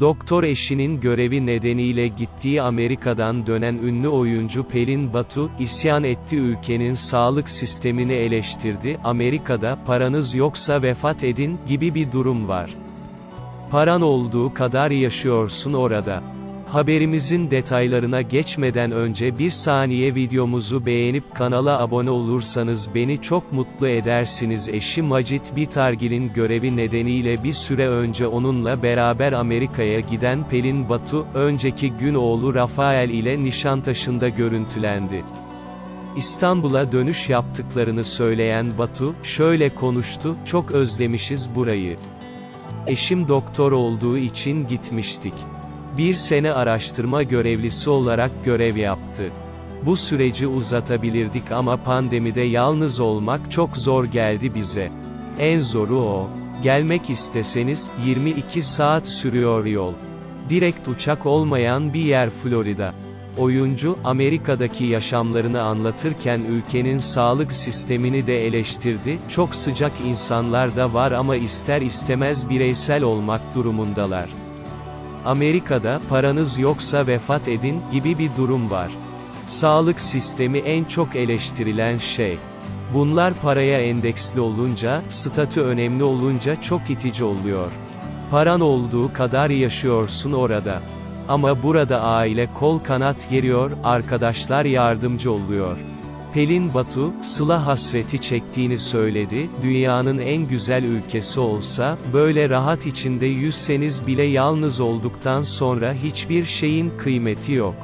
Doktor eşinin görevi nedeniyle gittiği Amerika'dan dönen ünlü oyuncu Pelin Batu, isyan etti ülkenin sağlık sistemini eleştirdi, Amerika'da paranız yoksa vefat edin, gibi bir durum var. Paran olduğu kadar yaşıyorsun orada. Haberimizin detaylarına geçmeden önce bir saniye videomuzu beğenip kanala abone olursanız beni çok mutlu edersiniz. Eşi Macit Bitargil'in görevi nedeniyle bir süre önce onunla beraber Amerika'ya giden Pelin Batu, önceki gün oğlu Rafael ile Nişantaşı'nda görüntülendi. İstanbul'a dönüş yaptıklarını söyleyen Batu, şöyle konuştu, çok özlemişiz burayı. Eşim doktor olduğu için gitmiştik. Bir sene araştırma görevlisi olarak görev yaptı. Bu süreci uzatabilirdik ama pandemide yalnız olmak çok zor geldi bize. En zoru o. Gelmek isteseniz, 22 saat sürüyor yol. Direkt uçak olmayan bir yer Florida. Oyuncu, Amerika'daki yaşamlarını anlatırken ülkenin sağlık sistemini de eleştirdi, çok sıcak insanlar da var ama ister istemez bireysel olmak durumundalar. Amerika'da, paranız yoksa vefat edin, gibi bir durum var. Sağlık sistemi en çok eleştirilen şey. Bunlar paraya endeksli olunca, statü önemli olunca çok itici oluyor. Paran olduğu kadar yaşıyorsun orada. Ama burada aile kol kanat geriyor, arkadaşlar yardımcı oluyor. Pelin Batu, Sıla hasreti çektiğini söyledi, dünyanın en güzel ülkesi olsa, böyle rahat içinde yüzseniz bile yalnız olduktan sonra hiçbir şeyin kıymeti yok.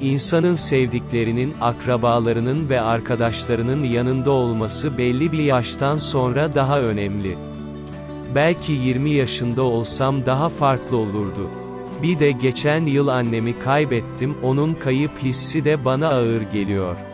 İnsanın sevdiklerinin, akrabalarının ve arkadaşlarının yanında olması belli bir yaştan sonra daha önemli. Belki 20 yaşında olsam daha farklı olurdu. Bir de geçen yıl annemi kaybettim, onun kayıp hissi de bana ağır geliyor.